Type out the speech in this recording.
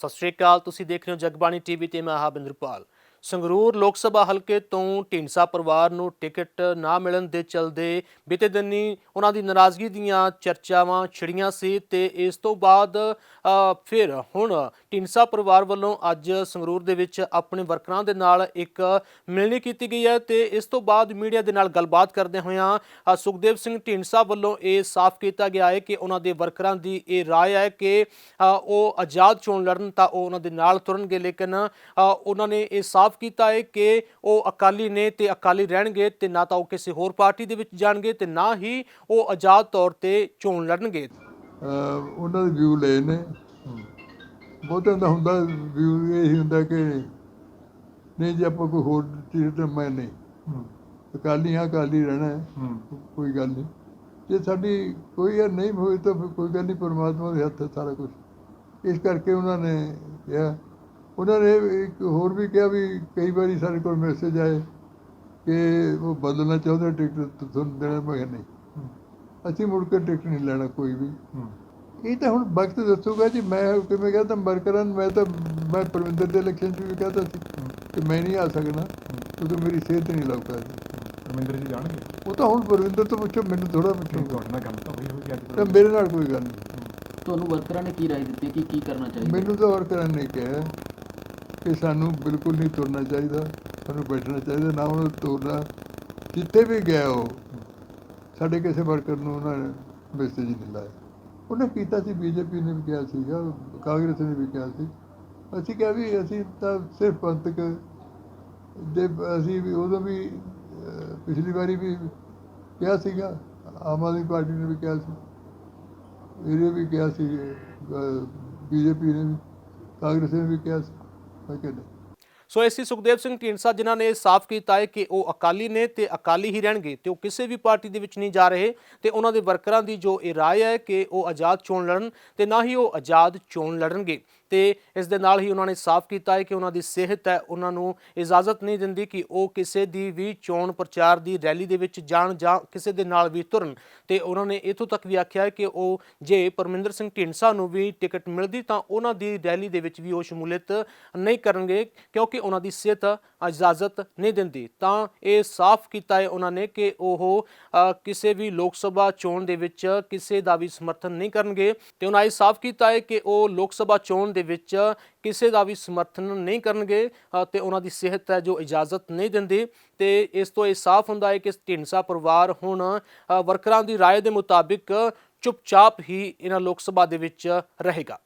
ਸਤਿ ਸ਼੍ਰੀ ਅਕਾਲ ਤੁਸੀਂ ਦੇਖ ਰਹੇ ਹੋ ਜਗਬਾਣੀ ਟੀਵੀ ਤੇ ਮੈਂ ਹਾਂ ਬਿੰਦਰਪਾਲ। ਸੰਗਰੂਰ ਲੋਕ ਸਭਾ ਹਲਕੇ ਤੋਂ ਢੀਂਡਸਾ ਪਰਿਵਾਰ ਨੂੰ ਟਿਕਟ ਨਾ ਮਿਲਣ ਦੇ ਚਲਦੇ ਬੀਤੇ ਦਿਨੀ ਉਹਨਾਂ ਦੀ ਨਾਰਾਜ਼ਗੀ ਦੀਆਂ ਚਰਚਾਵਾਂ ਛਿੜੀਆਂ ਸੀ ਤੇ ਇਸ ਤੋਂ ਬਾਅਦ ਫਿਰ ਹੁਣ ਢੀਂਡਸਾ ਪਰਿਵਾਰ ਵੱਲੋਂ ਅੱਜ ਸੰਗਰੂਰ ਦੇ ਵਿੱਚ ਆਪਣੇ ਵਰਕਰਾਂ ਦੇ ਨਾਲ ਇੱਕ ਮਿਲਣੀ ਕੀਤੀ ਗਈ ਹੈ ਤੇ ਇਸ ਤੋਂ ਬਾਅਦ ਮੀਡੀਆ ਦੇ ਨਾਲ ਗੱਲਬਾਤ ਕਰਦੇ ਹੋਇਆਂ ਸੁਖਦੇਵ ਸਿੰਘ ਢੀਂਡਸਾ ਵੱਲੋਂ ਇਹ ਸਾਫ਼ ਕੀਤਾ ਗਿਆ ਹੈ ਕਿ ਉਹਨਾਂ ਦੇ ਵਰਕਰਾਂ ਦੀ ਇਹ ਰਾਏ ਹੈ ਕਿ ਉਹ ਆਜ਼ਾਦ ਚੋਣ ਲੜਨ ਤਾਂ ਉਹ ਉਹਨਾਂ ਦੇ ਨਾਲ ਤੁਰਨਗੇ ਲੇਕਿਨ ਉਹਨਾਂ ਨੇ ਇਹ ਸਾਫ਼ ਕੀਤਾ ਹੈ ਕਿ ਉਹ ਅਕਾਲੀ ਨੇ ਤੇ ਅਕਾਲੀ ਰਹਿਣਗੇ ਤੇ ਨਾ ਤਾਂ ਉਹ ਕਿਸੇ ਹੋਰ ਪਾਰਟੀ ਦੇ ਵਿੱਚ ਜਾਣਗੇ ਤੇ ਨਾ ਹੀ ਉਹ ਆਜ਼ਾਦ ਤੌਰ ਤੇ ਚੋਣ ਲੜਨਗੇ। ਉਹਨਾਂ ਦੇ ਵਿਊ ਲਏ ਨੇ। ਬਹੁਤਿਆਂ ਦਾ ਹੁੰਦਾ ਵਿਊ ਇਹ ਹੀ ਹੁੰਦਾ ਕਿ ਨਹੀਂ ਜੇ ਆਪਾਂ ਕੋਈ ਹੋਰ ਚੀਜ਼ ਤੇ ਮੈਂ ਨਹੀਂ। ਅਕਾਲੀ ਹਾਂ ਅਕਾਲੀ ਰਹਿਣਾ ਹੈ। ਕੋਈ ਗੱਲ ਨਹੀਂ। ਜੇ ਸਾਡੀ ਕੋਈ ਯਾਰ ਨਹੀਂ ਹੋਈ ਤਾਂ ਫਿਰ ਕੋਈ ਗੱਲ ਨਹੀਂ ਪਰਮਾਤਮਾ ਦੇ ਹੱਥ ਹੈ ਸਾਰਾ ਕੁਝ ਇਸ ਕਰਕੇ ਉਹਨਾਂ ਨੇ ਕਿਹਾ ਉਹਨਾਂ ਨੇ ਇੱਕ ਹੋਰ ਵੀ ਕਿਹਾ ਵੀ ਕਈ ਵਾਰੀ ਸਾਡੇ ਕੋਲ ਮੈਸੇਜ ਆਏ ਕਿ ਉਹ ਬਦਲਣਾ ਚਾਹੁੰਦੇ ਟਿਕਟ ਤੁਹਾਨੂੰ ਦੇਣਾ ਮੈਂ ਨਹੀਂ। ਅਸੀਂ ਮੁੜ ਕੇ ਟਿਕਟ ਨਹੀਂ ਲੈਣਾ ਕੋਈ ਵੀ। ਇਹ ਤਾਂ ਹੁਣ ਵਕਤ ਦੱਸੂਗਾ ਜੀ ਮੈਂ ਕਿਵੇਂ ਕਹਿੰਦਾ ਵਰਕਰਾਂ ਨੂੰ ਮੈਂ ਤਾਂ ਮੈਂ ਪਰਵਿੰਦਰ ਦੇ ਇਲੈਕਸ਼ਨ 'ਚ ਵੀ ਕਹਿੰਦਾ ਸੀ ਕਿ ਮੈਂ ਨਹੀਂ ਆ ਸਕਦਾ ਕਿਉਂਕਿ ਮੇਰੀ ਸਿਹਤ ਨਹੀਂ ਲੱਗਦਾ ਜੀ ਰਮਿੰਦਰ ਜੀ ਜਾਣਗੇ? ਉਹ ਤਾਂ ਹੁਣ ਪਰਵਿੰਦਰ ਤੋਂ ਪੁੱਛੋ ਮੈਨੂੰ ਥੋੜਾ ਪੁੱਛੋ। ਤੁਹਾਡੇ ਨਾਲ ਗੱਲ ਤਾਂ ਹੋਈ ਹੋਈ ਅੱਜ ਤਾਂ ਮੇਰੇ ਨਾਲ ਕੋਈ ਗੱਲ ਨਹੀਂ। ਤੁਹਾਨੂੰ ਵਰਕਰਾਂ ਨੇ ਕੀ ਰਾਏ ਦਿੱਤੀ ਕਿ ਕੀ ਕਰਨਾ ਚਾਹੀਦਾ? ਮੈਨੂੰ ਤਾਂ ਵਰਕਰਾਂ ਨੇ ਕਿਹਾ ਕਿ ਸਾਨੂੰ ਬਿਲਕੁਲ ਨਹੀਂ ਤੁਰਨਾ ਚਾਹੀਦਾ, ਸਾਨੂੰ ਬੈਠਣਾ ਚਾਹੀਦਾ, ਨਾ ਉਹਨੂੰ ਤੁਰਨਾ। ਜਿੱਥੇ ਵੀ ਗਿਆ ਉਹ, ਸਾਡੇ ਕਿਸੇ ਵਰਕਰ ਨੂੰ ਉਹਨਾਂ ਨੇ ਮੈਸੇਜ ਨਹੀਂ ਲਾਇਆ। ਉਹਨੇ ਕੀਤਾ ਸੀ, ਬੀਜੇਪੀ ਨੇ ਵੀ ਕਿਹਾ ਸੀਗਾ, ਕਾਂਗਰਸ ਨੇ ਵੀ ਕਿਹਾ ਸੀ। ਅਸੀਂ ਕਿਹਾ ਵੀ ਅਸੀਂ ਤਾਂ ਸਿਰਫ ਪੰਥਕ ਦੇ, ਅਸੀਂ ਵੀ ਉਦੋਂ ਵੀ ਪਿਛਲੀ ਵਾਰੀ ਵੀ ਕਿਹਾ ਸੀਗਾ, ਆਮ ਆਦਮੀ ਪਾਰਟੀ ਨੇ ਵੀ ਕਿਹਾ ਸੀ। ਇਹਨੇ ਵੀ ਕਿਹਾ ਸੀ ਬੀਜੇਪੀ ਨੇ ਵੀ, ਕਾਂਗਰਸ ਨੇ ਵੀ ਕਿਹਾ ਸੀ। ਮੈਂ ਕਿਹਾ ਨਹੀਂ ਸੋ ਐਸੀ ਸੁਖਦੇਵ ਸਿੰਘ ਢੀਂਡਸਾ ਜਿਨ੍ਹਾਂ ਨੇ ਸਾਫ਼ ਕੀਤਾ ਹੈ ਕਿ ਉਹ ਅਕਾਲੀ ਨੇ ਤੇ ਅਕਾਲੀ ਹੀ ਰਹਿਣਗੇ ਤੇ ਉਹ ਕਿਸੇ ਵੀ ਪਾਰਟੀ ਦੇ ਵਿੱਚ ਨਹੀਂ ਜਾ ਰਹੇ ਤੇ ਉਹਨਾਂ ਦੇ ਵਰਕਰਾਂ ਦੀ ਜੋ ਇਹ ਰਾਏ ਹੈ ਕਿ ਉਹ ਆਜ਼ਾਦ ਚੋਣ ਲੜਨ ਤੇ ਨਾ ਹੀ ਉਹ ਆਜ਼ਾਦ ਚੋਣ ਲੜਨਗੇ। ਤੇ ਇਸ ਦੇ ਨਾਲ ਹੀ ਉਹਨਾਂ ਨੇ ਸਾਫ਼ ਕੀਤਾ ਹੈ ਕਿ ਉਹਨਾਂ ਦੀ ਸਿਹਤ ਹੈ, ਉਹਨਾਂ ਨੂੰ ਇਜਾਜ਼ਤ ਨਹੀਂ ਦਿੰਦੀ ਕਿ ਉਹ ਕਿਸੇ ਦੀ ਵੀ ਚੋਣ ਪ੍ਰਚਾਰ ਦੀ ਰੈਲੀ ਦੇ ਵਿੱਚ ਜਾਣ ਜਾਂ ਕਿਸੇ ਦੇ ਨਾਲ ਵੀ ਤੁਰਨ। ਤੇ ਉਹਨਾਂ ਨੇ ਇਥੋਂ ਤੱਕ ਵੀ ਆਖਿਆ ਹੈ ਕਿ ਉਹ ਜੇ ਪਰਮਿੰਦਰ ਸਿੰਘ ਢੀਂਡਸਾ ਨੂੰ ਵੀ ਟਿਕਟ ਮਿਲਦੀ ਤਾਂ ਉਹਨਾਂ ਦੀ ਰੈਲੀ ਦੇ ਵਿੱਚ ਵੀ ਉਹ ਸ਼ਮੂਲੀਅਤ ਨਹੀਂ ਕਰਨਗੇ ਕਿਉਂਕਿ ਉਹਨਾਂ ਦੀ ਸਿਹਤ ਇਜਾਜ਼ਤ ਨਹੀਂ ਦਿੰਦੀ ਤਾਂ ਇਹ ਸਾਫ਼ ਕੀਤਾ ਹੈ ਉਹਨਾਂ ਨੇ ਕਿ ਉਹ ਅ, ਕਿਸੇ ਵੀ ਲੋਕ ਸਭਾ ਚੋਣ ਦੇ ਵਿੱਚ ਕਿਸੇ ਦਾ ਵੀ ਸਮਰਥਨ ਨਹੀਂ ਕਰਨਗੇ ਤੇ ਉਹਨਾਂ ਇਹ ਸਾਫ਼ ਕੀਤਾ ਹੈ ਕਿ ਉਹ ਲੋਕ ਸਭਾ ਚੋਣ ਦੇ ਵਿੱਚ ਕਿਸੇ ਦਾ ਵੀ ਸਮਰਥਨ ਨਹੀਂ ਕਰਨਗੇ ਅ, ਤੇ ਉਹਨਾਂ ਦੀ ਸਿਹਤ ਹੈ ਜੋ ਇਜਾਜ਼ਤ ਨਹੀਂ ਦਿੰਦੀ ਤੇ ਇਸ ਤੋਂ ਇਹ ਸਾਫ਼ ਹੁੰਦਾ ਹੈ ਕਿ ਢੀਂਡਸਾ ਪਰਿਵਾਰ ਹੁਣ ਅ, ਵਰਕਰਾਂ ਦੀ رائے ਦੇ ਮੁਤਾਬਿਕ ਚੁੱਪਚਾਪ ਹੀ ਇਹਨਾਂ ਲੋਕ ਸਭਾ ਦੇ ਵਿੱਚ ਰਹੇਗਾ